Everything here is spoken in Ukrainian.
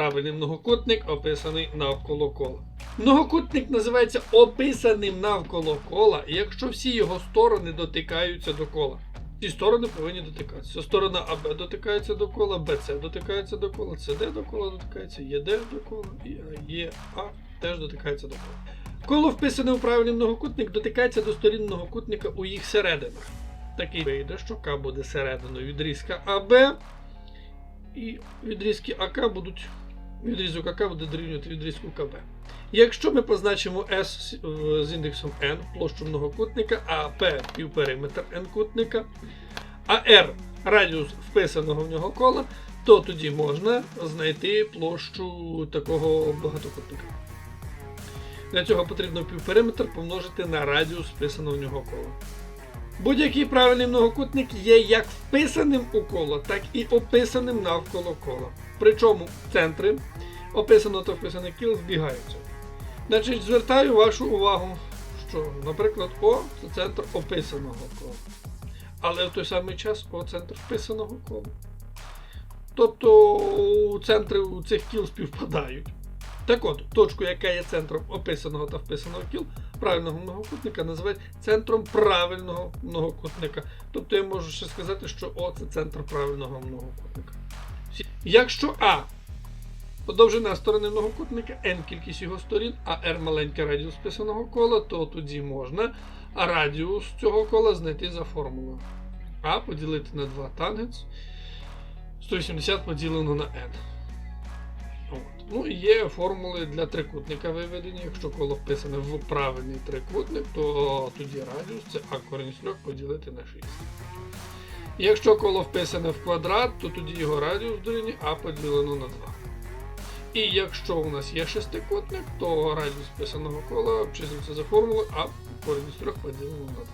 правильний многокутник, описаний навколо кола. Многокутник називається описаним навколо кола, якщо всі його сторони дотикаються до кола. Ці сторони повинні дотикатися. Сторона АБ дотикається до кола, БЦ дотикається до кола, СД до кола дотикається, ЄД до кола і ЄА теж дотикається до кола. Коло вписане у правильний многокутник дотикається до сторін многокутника у їх серединах. Такий вийде, що К буде серединою відрізка АБ, і відрізки АК будуть. Відрізок АК буде дорівнювати відрізку КБ. Якщо ми позначимо S з індексом n, площу многокутника, а P півпериметр n кутника, а R радіус вписаного в нього кола, то тоді можна знайти площу такого багатокутника. Для цього потрібно півпериметр помножити на радіус вписаного в нього кола. Будь-який правильний многокутник є як вписаним у коло, так і описаним навколо кола. Причому центри описано та вписаний кіл збігаються. Значить, звертаю вашу увагу, що, наприклад, О це центр описаного кола. Але в той самий час О центр вписаного кола. Тобто центри у цих кіл співпадають. Так от, точку, яка є центром описаного та вписаного кіл правильного многокутника, називають центром правильного многокутника. Тобто я можу ще сказати, що О це центр правильного многокутника. Якщо А подовжина сторони многокутника, n кількість його сторін, а r маленький радіус вписаного кола, то тоді можна радіус цього кола знайти за формулою. А поділити на 2 тангенс 180 поділено на n. От. Ну і є формули для трикутника виведені. Якщо коло вписане в правильний трикутник, то тоді радіус це а корінь з 3 поділити на 6. Якщо коло вписане в квадрат, то тоді його радіус дорівнює а поділено на 2. І якщо у нас є шестикутник, то радіус вписаного кола обчислюється за формулою а корінь з 3 поділено на 2.